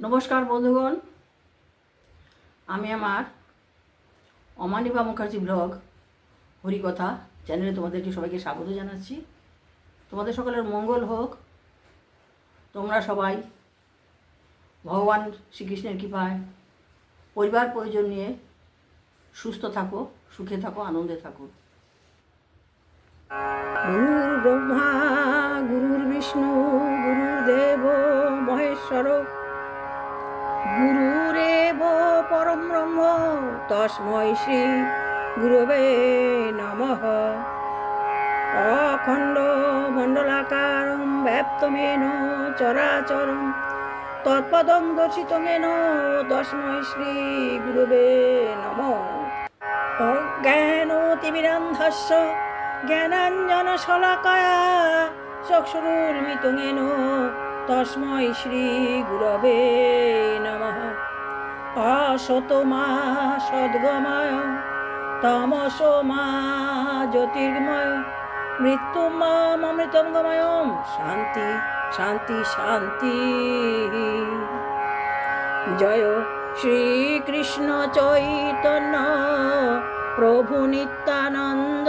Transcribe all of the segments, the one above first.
নমস্কার বন্ধুগণ। আমি আমার অমানিবা মুখার্জি ব্লগ, হরিকথা চ্যানেলে তোমাদেরকে সবাইকে স্বাগত জানাচ্ছি। তোমাদের সকলের মঙ্গল হোক। তোমরা সবাই ভগবান শ্রীকৃষ্ণের কৃপায় পরিবার প্রয়োজন নিয়ে সুস্থ থাকো, সুখে থাকো, আনন্দে থাকো। গুরুর ব্রহ্মা, গুরুর বিষ্ণু গুরুদেব মহেশ্বর গুরুরেব পরম ব্রহ্ম তস্মৈ শ্রী গুরবে নমঃ। অখণ্ড মণ্ডলাকারম ব্যাপ্তমেন চরাচরম তৎপদং দর্শিতমেন তস্মৈ শ্রী গুরবে নমঃ। অজ্ঞানতিমিরান্ধস্য জ্ঞানাঞ্জন শলাকায়া চক্ষুরুন্মিতঙেন তস্মৈ শ্রী গুরবে নমঃ। অসতমা সদ্গময় তমস মা জ্যোতির্ময় মৃত্যুমাম অমৃতম গময়ম শান্তি শান্তি শান্তি। জয় শ্রীকৃষ্ণ চৈতন্য, প্রভু নিত্যানন্দ।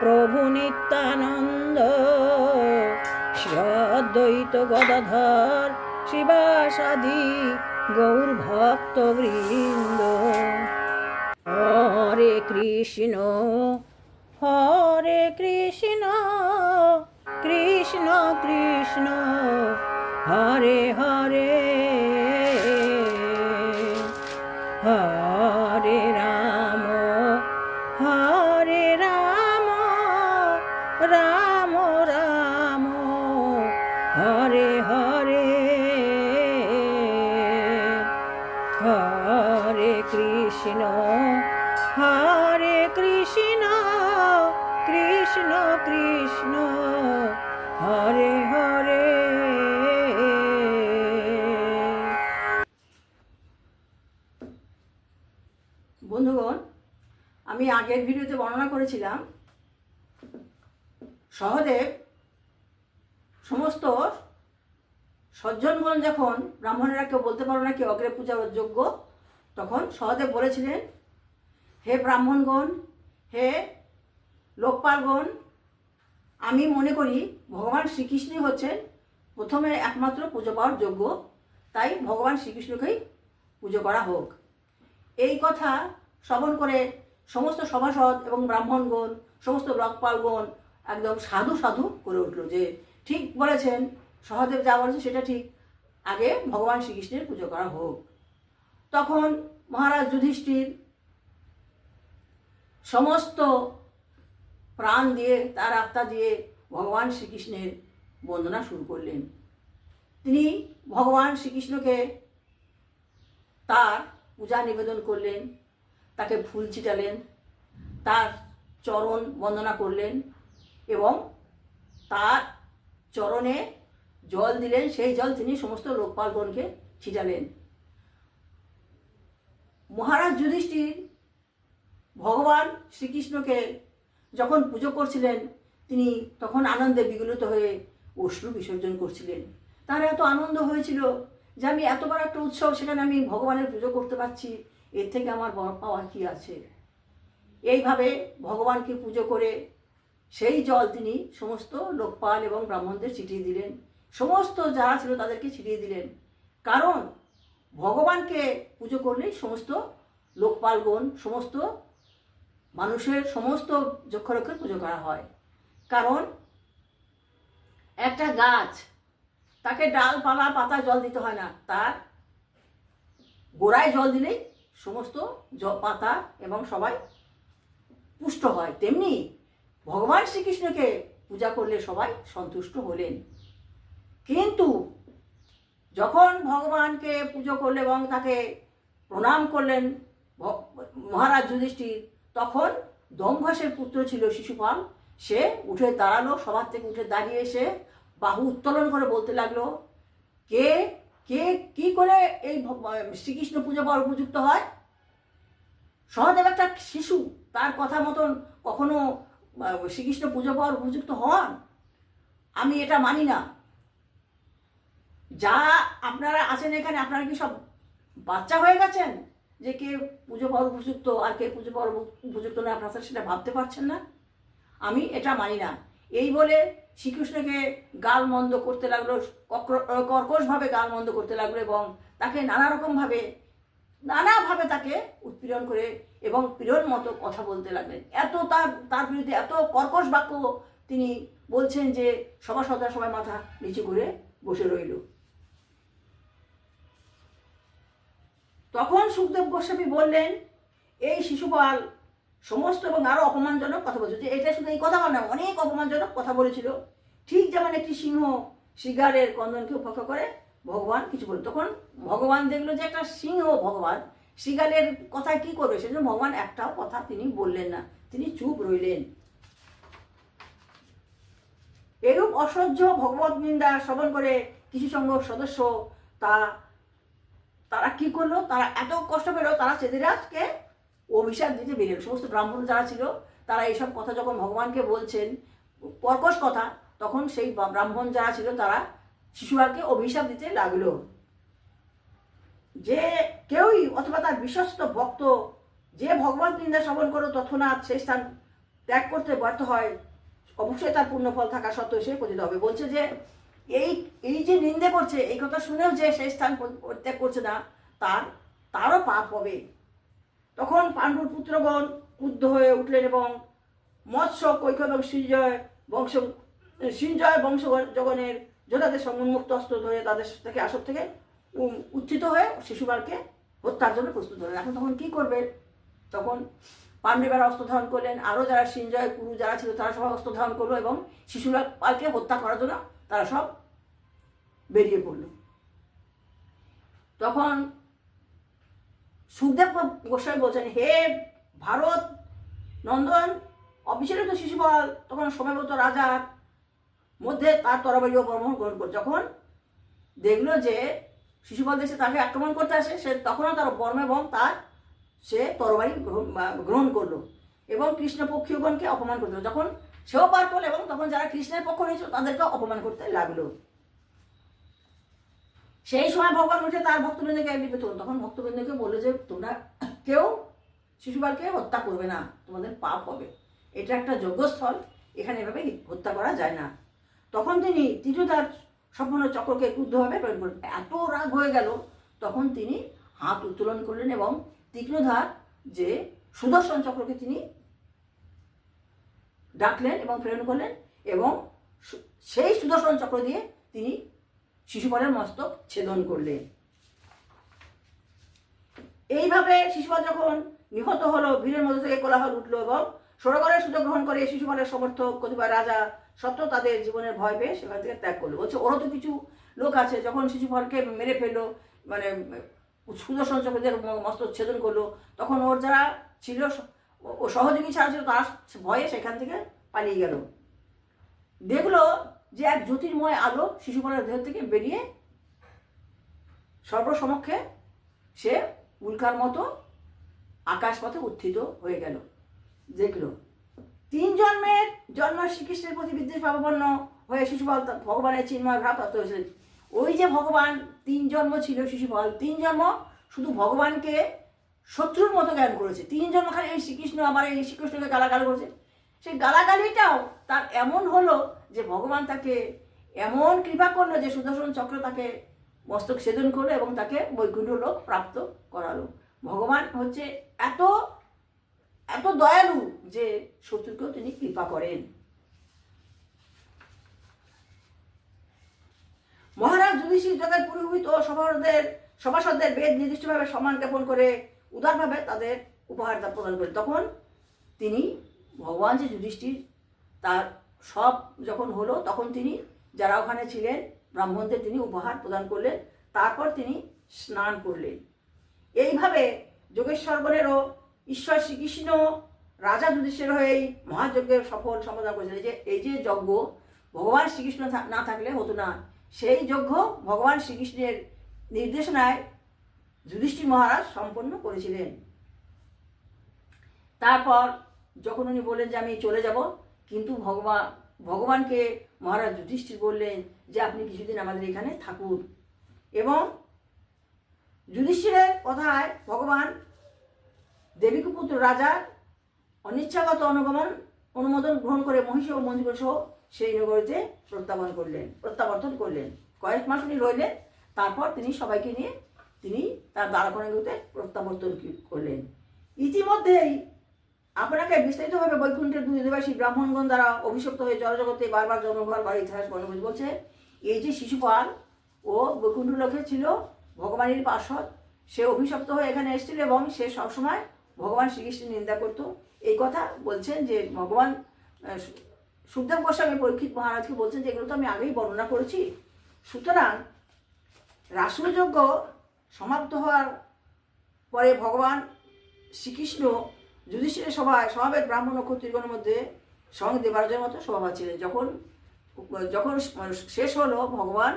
প্রভু নিত্যানন্দ শ্রী অদ্বৈত গদাধর, শিবাসাদি গৌর ভক্ত বৃন্দ হরে কৃষ্ণ হরে কৃষ্ণ কৃষ্ণ কৃষ্ণ, হরে হরে। হরে রাম রাম, হরে হরে। হরে কৃষ্ণ হরে কৃষ্ণ কৃষ্ণ কৃষ্ণ। হরে হরে। বন্ধুগণ, আমি আগের ভিডিওতে বর্ণনা করেছিলাম সহদেব সমস্ত সজ্জনগণ যখন ব্রাহ্মণেরা কেউ বলতে পারো না কি অগ্রে পূজার যোগ্য, তখন সহদেব বলেছিলেন, হে ব্রাহ্মণগণ, হে লোকপালগণ, আমি মনে করি ভগবান শ্রীকৃষ্ণই হচ্ছেন প্রথমে একমাত্র পুজো পাওয়ার যোগ্য। তাই ভগবান শ্রীকৃষ্ণকেই পুজো করা হোক। এই কথা শ্রবণ করে সমস্ত সভাসদ এবং ব্রাহ্মণগণ, সমস্ত লোকপালগণ একদম সাধু সাধু করে উঠল যে, ঠিক বলেছেন, সহদেব যা বলেছে সেটা ঠিক। আগে ভগবান শ্রীকৃষ্ণের পুজো করা হোক। তখন মহারাজ যুধিষ্ঠির সমস্ত প্রাণ দিয়ে, তার আত্মা দিয়ে ভগবান শ্রীকৃষ্ণের বন্দনা শুরু করলেন। তিনি ভগবান শ্রীকৃষ্ণকে তার পূজা নিবেদন করলেন, তাকে ফুল ছিটালেন, তার চরণ বন্দনা করলেন এবং তার চরণে জল দিলেন, সেই জল তিনি সমস্ত লোকপালগণকে ছিটালেন। মহারাজ যুধিষ্ঠির ভগবান শ্রীকৃষ্ণকে যখন পুজো করছিলেন, তিনি তখন আনন্দে বিগলিত হয়ে অশ্রু বিসর্জন করছিলেন। তার এত আনন্দ হয়েছিল যে আমি এত বড় একটা উৎসব সেখানে আমি ভগবানের পুজো করতে পারছি, এর থেকে আমার বড় পাওয়ার কী আছে? এইভাবে ভগবানকে পুজো করে সেই জল তিনি সমস্ত লোকপাল এবং ব্রাহ্মণদের ছিটিয়ে দিলেন। সমস্ত যারা ছিল তাদেরকে ছিটিয়ে দিলেন। কারণ ভগবানকে পুজো করলেই সমস্ত লোকপালগণ, সমস্ত মানুষের সমস্ত যক্ষরক্ষের পুজো করা হয়। কারণ একটা গাছ, তাকে ডালপালা, পাতা, জল দিতে হয় না। তার গোড়ায় জল দিলেই সমস্ত পাতা এবং সবাই পুষ্ট হয়। তেমনি ভগবান শ্রীকৃষ্ণকে পূজা করলে সবাই সন্তুষ্ট হলেন। কিন্তু যখন ভগবানকে পুজো করলে এবং তাকে প্রণাম করলেন মহারাজ যুধিষ্ঠির, তখন দম্ভসের পুত্র ছিল শিশুপাল। সে উঠে দাঁড়াল সবার থেকে উঠে দাঁড়িয়ে এসে বাহু উত্তোলন করে বলতে লাগল, কে কে, কি করে এই শ্রীকৃষ্ণ পুজো পাওয়ার উপযুক্ত হয়? সহদেব একটা শিশু তার কথা মতন কখনো শ্রীকৃষ্ণ পুজো পাওয়ার উপযুক্ত হন। আমি এটা মানি না। যা আপনারা আছেন এখানে, আপনারা কি সব বাচ্চা হয়ে গেছেন? যে কে পুজো পাওয়ার উপযুক্ত আর কে পুজো পাওয়ার উপযুক্ত না আপনারা সেটা ভাবতে পারছেন না? আমি এটা মানি না। এই বলে শ্রীকৃষ্ণকে গাল মন্দ করতে লাগল কর্কশভাবে গাল মন্দ করতে লাগল এবং তাকে নানা রকমভাবে নানাভাবে তাকে উৎপীড়ন করে এবং পীড়ন মতো কথা বলতে লাগলেন। এত তার তার বিরুদ্ধে এত কর্কশ বাক্য তিনি বলছেন যে সভাসদরা সবাই মাথা নিচু করে বসে রইল। তখন সুখদেব গোস্বামী বললেন, এই শিশুপাল সমস্ত এবং আরও অপমানজনক কথা বলছে। যে এটা শুধু এই কথা বলে অনেক অপমানজনক কথা বলেছিল। ঠিক যেমন একটি সিংহ শিগারের কন্দনকে উপেক্ষা করে ভগবান কিছু বলে তখন ভগবান দেখল যে একটা সিংহ ভগবান। শিগালের কথায় কি করবে? সেজন্য ভগবান একটাও কথা তিনি বললেন না। তিনি চুপ রইলেন। এরূপ অসহ্য ভগবত নিন্দা শ্রবণ করে কিছু সংখ্যক সদস্য তা তারা কি করল? তারা এত কষ্ট পেল, তারা সেদিরাজকে অভিশাপ দিতে বেরিয়ে সমস্ত ব্রাহ্মণ যারা ছিল, তারা এইসব কথা যখন ভগবানকে বলছেন, কর্কশ কথা, তখন সেই ব্রাহ্মণ যারা ছিল, তারা শিশুরাকে অভিশাপ দিতে লাগল। যে কেউই অথবা তার বিশ্বস্ত ভক্ত যে ভগবান নিন্দা শ্রবণ করো তৎক্ষণাৎ সেই স্থান ত্যাগ করতে ব্যর্থ হয়, অবশ্যই তার পূর্ণফল থাকা সত্ত্বেও সে পতিত হবে। বলছে যে, এই এই যে নিন্দে করছে, এই কথা শুনেও যে সেই স্থান পরিত্যাগ করছে না, তার, তারও পাপ হবে। তখন পাণ্ডুর পুত্রগণ ক্রুদ্ধ হয়ে উঠলেন এবং মৎস্য কৈক এবং সৃঞ্জয় বংশ, সৃঞ্জয় বংশজগনের যোদ্ধাদের সঙ্গে মুক্ত অস্ত্র ধরে তাদের থেকে আসর থেকে উত্থিত হয়ে শিশুপালকে হত্যার জন্য প্রস্তুত হলেন। এখন তখন কি করবেন? তখন পাণ্ডবেরা অস্ত্র ধারণ করলেন। আরও যারা সৃঞ্জয় কুরু যারা ছিল তারা সবাই অস্ত্র ধারণ করল এবং শিশুপালকে হত্যা করার জন্য তারা সব বেরিয়ে পড়ল। তখন সুখদেব গোস্বামী বলছেন, হে ভারত নন্দন, অবিচলিত শিশুপাল তখন সময়মতো রাজার মধ্যে তার তরবারি ও বর্মণ গ্রহণ করে, যখন দেখল যে শিশুপাল দেশে তাকে আক্রমণ করতে আসে, সে তখনও তার বর্ম এবং তার সে তরবারি গ্রহণ করল এবং কৃষ্ণপক্ষীয়গণকে অপমান করতে যখন সেও পার করল এবং তখন যারা কৃষ্ণের পক্ষ নিয়েছিল তাদেরকে অপমান করতে লাগল। সেই সময় ভগবান উঠে তার ভক্তবৃন্দকে তখন তখন ভক্তবৃন্দকে বলল যে তোমরা কেউ শিশুপালকে হত্যা করবে না, তোমাদের পাপ হবে। এটা একটা যোগ্যস্থল এখানে এভাবে হত্যা করা যায় না। তখন তিনি তীর্থদার সম্পূর্ণ চক্রকে ক্রুদ্ধভাবে প্রেরণ করলেন। এত রাগ হয়ে গেল, তখন তিনি হাত উত্তোলন করলেন এবং তীক্ষ্ণধার যে সুদর্শন চক্রকে তিনি ডাকলেন এবং প্রেরণ করলেন এবং সেই সুদর্শন চক্র দিয়ে তিনি শিশুপালের মস্তক ছেদন করলেন। এইভাবে শিশুপাল যখন নিহত হলো, ভিড়ের মধ্যে থেকে কোলাহল উঠল এবং সরোবরের সুযোগ গ্রহণ করে শিশুপালের সমর্থক কতিপয় রাজা সত্ত্বেও তাদের জীবনের ভয় পেয়ে সেখান থেকে ত্যাগ করল। বলছে, ওরও তো কিছু লোক আছে, যখন শিশুপালকে মেরে ফেলল মানে সুদর্শন চক্রদের ম- মস্তক ছেদন করল, তখন ওর যারা ছিল, ও সহযোগী ছাড়া ছিল, তার ভয়ে সেখান থেকে পালিয়ে গেল। দেখল যে এক জ্যোতির্ময় আলো শিশুপালের দেহ থেকে বেরিয়ে সর্বসমক্ষে সে উল্কার মতো আকাশপথে উত্থিত হয়ে গেল। দেখল তিন জন্মের জন্ম শ্রীকৃষ্ণের প্রতি বিদ্বেষ ভাবাপন্ন হয়ে শিশুপাল ভগবানের চিন্ময় ভাব প্রাপ্ত হয়েছিলেন। ওই যে ভগবান তিন জন্ম ছিল শিশুপাল তিন জন্ম শুধু ভগবানকে শত্রুর মতো জ্ঞান করেছে? তিন জন্ম খালি এই শ্রীকৃষ্ণ আবার এই শ্রীকৃষ্ণকে গালাগাল করেছে। সেই গালাগালিটাও তার এমন হলো যে ভগবান তাকে এমন কৃপা করল যে সুদর্শন চক্র তাকে মস্তক ছেদন করল এবং তাকে বৈকুণ্ঠ লোক প্রাপ্ত করালো। ভগবান হচ্ছে এত এত দয়ালু যে শত্রুকেও তিনি কৃপা করেন। মহারাজ যুধিষ্ঠির জগৎ পুরোহিত ও সভাসদের সভাসদদের বেদ নির্দিষ্টভাবে সম্মান জ্ঞাপন করে উদারভাবে তাদের উপহার প্রদান করেন। তখন তিনি ভগবান যে যুধিষ্ঠির তার সব যখন হলো, তখন তিনি যারা ওখানে ছিলেন, ব্রাহ্মণদের তিনি উপহার প্রদান করলেন। তারপর তিনি স্নান করলেন। এইভাবে যোগেশ্বরগণেরও ঈশ্বর শ্রীকৃষ্ণ রাজা যুধিষ্ঠির হয়ে এই মহাযজ্ঞের সফল সমাধান করেছিলেন। যে, এই যে যজ্ঞ, ভগবান শ্রীকৃষ্ণ না থাকলে হতো না। সেই যজ্ঞ ভগবান শ্রীকৃষ্ণের নির্দেশনায় যুধিষ্ঠির মহারাজ সম্পন্ন করেছিলেন। তারপর যখন উনি বললেন যে, আমি চলে যাব, কিন্তু ভগবান ভগবানকে মহারাজ যুধিষ্ঠির বললেন যে, আপনি কিছুদিন আমাদের এখানে থাকুন। এবং যুধিষ্ঠিরের কথায় ভগবান দেবীকুপুত্র রাজার অনিচ্ছাগত অনুগমন, অনুমোদন গ্রহণ করে মহিষ ও মঞ্জুর সহ সেই নগরীতে প্রত্যাবর্তন করলেন প্রত্যাবর্তন করলেন। কয়েক মাস উনি রইলেন, তারপর তিনি সবাইকে নিয়ে তিনি তার দ্বারকনগরীতে প্রত্যাবর্তন করলেন। ইতিমধ্যেই আপনাকে বিস্তারিতভাবে বৈকুণ্ঠের দুই অধিবাসী ব্রাহ্মণগণ দ্বারা অভিশপ্ত হয়ে জলজগতে বারবার জন্মগ্রহণ করার ইতিহাস বর্ণনা বলছে, এই যে শিশুপাল ও বৈকুণ্ঠ লোকে ছিল ভগবানের পার্শ্বদ, সে অভিশপ্ত হয়ে এখানে এসেছিল এবং সে সবসময় ভগবান শ্রীকৃষ্ণের নিন্দা করত। এই কথা বলছেন যে ভগবান সুখদেব গোস্বামী পরীক্ষিত মহারাজকে বলছেন যে এগুলো তো আমি আগেই বর্ণনা করেছি। সুতরাং রাসুলযজ্ঞ সমাপ্ত হওয়ার পরে ভগবান শ্রীকৃষ্ণ যুধিষ্ঠিরের সভায়, সমাবেত ব্রাহ্মণ ও ক্ষত্রিয়গণের মধ্যে সঙ্গ দেবার্জের মতো সভা ছিলেন। যখন যখন শেষ হলো, ভগবান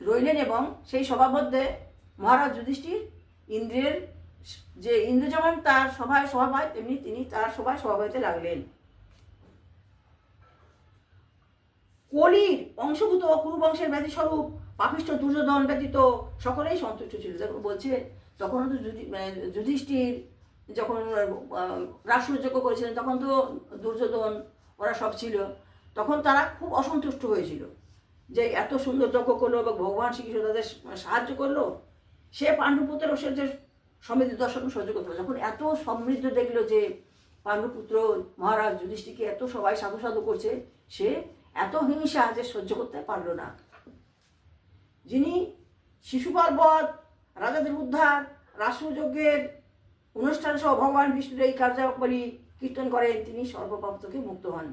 রইলেন এবং সেই সভার মধ্যে মহারাজ যুধিষ্ঠির ইন্দ্রের যে ইন্দ্র যেমন তার সভায় সভা পায় তেমনি তিনি তার সভায় সভা পাইতে লাগলেন কলির অংশভূত কুরুবংশের ব্যাধি স্বরূপ পাপিষ্ঠ দুর্যোধন ব্যতীত সকলেই সন্তুষ্ট ছিল। দেখো বলছে, তখন তো মানে যুধিষ্ঠির যখন রাষ্ট্রযজ্ঞ করেছিলেন, তখন তো দুর্যোধন, ওরা সব ছিল। তখন তারা খুব অসন্তুষ্ট হয়েছিল যে এত সুন্দর যজ্ঞ করল এবং ভগবান শ্রীকৃষ্ণ তাদের সাহায্য করল। সে পাণ্ডুপুত্রের সে যে সমৃদ্ধ দর্শন সহ্য করতে পারে। যখন এত সমৃদ্ধ দেখল যে পাণ্ডুপুত্র মহারাজ যুধিষ্ঠিকে এত সবাই সাধু সাধু করছে, সে এত হিংসা যে সহ্য করতে পারল না যিনি শিশুপাল বধ রাজাদের উদ্ধার রাষ্ট্রযজ্ঞের অনুষ্ঠান সহ ভগবান বিষ্ণুর এই কার্যাবলী কীর্তন করেন, তিনি সর্বপাপ থেকে মুক্ত হন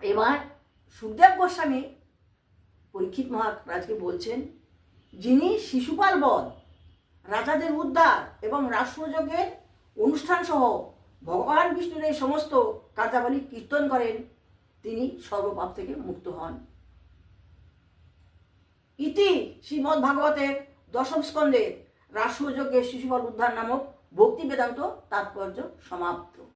এবার সুখদেব গোস্বামী পরীক্ষিত মহারাজকে বলছেন, যিনি শিশুপাল বধ রাজাদের উদ্ধার এবং রাষ্ট্রযোগের অনুষ্ঠান সহ ভগবান বিষ্ণুর এই সমস্ত কার্যাবলী কীর্তন করেন, তিনি সর্বপাপ থেকে মুক্ত হন। ইতি শ্রীমদ্ ভাগবতের দশম স্কন্ধে রাষ্ট্রযজ্ঞের শিশুপাল উদ্ধার নামক ভক্তি বেদান্ত তাৎপর্য সমাপ্ত।